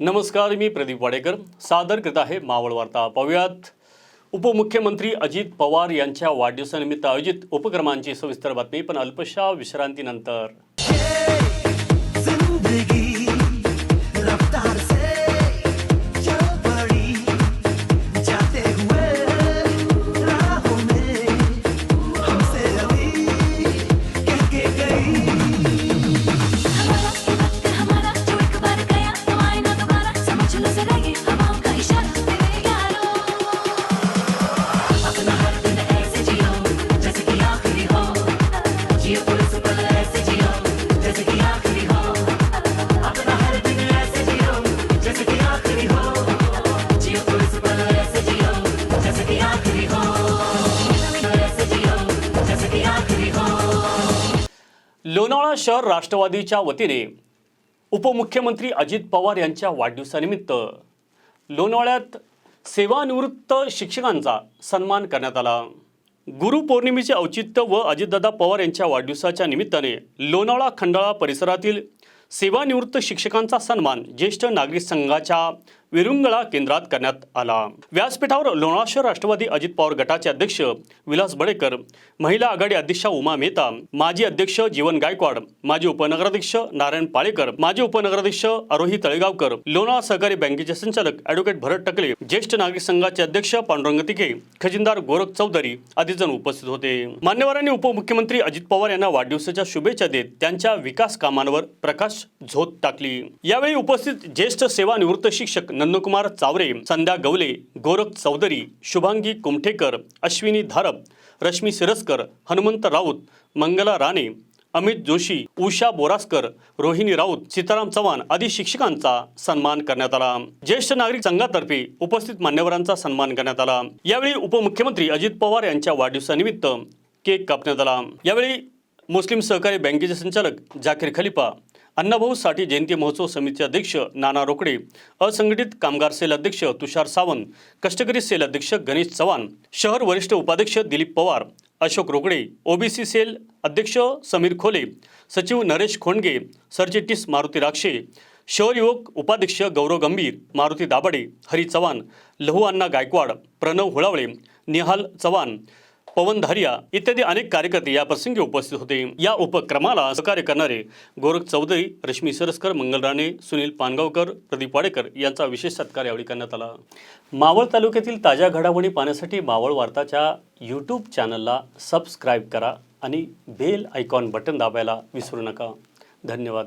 नमस्कार मी प्रदीप वाडेकर. सादर करत आहे मावळ वार्ता. पाहूयात. उपमुख्यमंत्री अजित पवार यांच्या वाढदिवसानिमित्त आयोजित उपक्रमांची सविस्तर बातमी पण अल्पशा विश्रांतीनंतर. लोणावळा शहर राष्ट्रवादीच्या वतीने उपमुख्यमंत्री अजित पवार यांच्या वाढदिवसानिमित्त लोणावळ्यात सेवानिवृत्त शिक्षकांचा सन्मान करण्यात आला. गुरुपौर्णिमेचे औचित्य व अजितदादा पवार यांच्या वाढदिवसाच्या निमित्ताने लोणावळा खंडाळा परिसरातील सेवानिवृत्त शिक्षकांचा सन्मान ज्येष्ठ नागरिक संघाच्या विरुंगळा केंद्रात करण्यात आला. व्यासपीठावर लोणावळा शहर राष्ट्रवादी अजित पवार गटाचे अध्यक्ष विलास बडेकर महिला आघाडी अध्यक्षा उमा मेहता माजी अध्यक्ष जीवन गायकवाड माजी उपनगराध्यक्ष नारायण पाळेकर माजी उपनगराध्यक्ष आरोही तळेगावकर लोणावळा सहकारी बँकेचे संचालक अॅडव्होकेट भरत टकले ज्येष्ठ नागरिक संघाचे अध्यक्ष पांडुरंग तिके खजिनदार गोरख चौधरी आदी जण उपस्थित होते. मान्यवरांनी उपमुख्यमंत्री अजित पवार यांना वाढदिवसाच्या शुभेच्छा देत त्यांच्या विकास कामांवर प्रकाश झोत टाकली. यावेळी उपस्थित ज्येष्ठ सेवानिवृत्त शिक्षक नंदकुमार चावरे संध्या गवले गोरख चौधरी शुभांगी कुमठेकर अश्विनी धारप रश्मी सिरस्कर हनुमंत राऊत मंगला राणे अमित जोशी उषा बोरासकर रोहिणी राऊत सीताराम चव्हाण आदी शिक्षकांचा सन्मान करण्यात आला. ज्येष्ठ नागरिक संघातर्फे उपस्थित मान्यवरांचा सन्मान करण्यात आला. यावेळी उपमुख्यमंत्री अजित पवार यांच्या वाढदिवसानिमित्त केक कापण्यात आला. यावेळी मुस्लिम सहकारी बँकेचे संचालक जाकीर खलिफा अण्णाभाऊ साठे जयंती महोत्सव समितीचे अध्यक्ष नाना रोकडे असंघटित कामगार सेल अध्यक्ष तुषार सावंत कष्टकरी सेल अध्यक्ष गणेश चव्हाण शहर वरिष्ठ उपाध्यक्ष दिलीप पवार अशोक रोकडे ओबीसी सेल अध्यक्ष समीर खोले सचिव नरेश खोंडगे सरचिटणीस मारुती राक्षे शहर युवक उपाध्यक्ष गौरव गंभीर मारुती दाभाडे हरी चव्हाण लहू अण्णा गायकवाड प्रणव हुळावळे निहाल चव्हाण पवन धारिया इत्यादी अनेक कार्यकर्ते या प्रसंगी उपस्थित होते. या उपक्रमाला सहकार्य करणारे गोरख चौधरी रश्मी सरस्कर मंगल राणे सुनील पानगावकर प्रदीप वाडेकर यांचा विशेष सत्कार यावेळी करण्यात आला. मावळ तालुक्यातील ताज्या घडामोडी पाहण्यासाठी मावळ वार्ताच्या यूट्यूब चॅनलला सबस्क्राईब करा आणि बेल आयकॉन बटन दाबायला विसरू नका. धन्यवाद.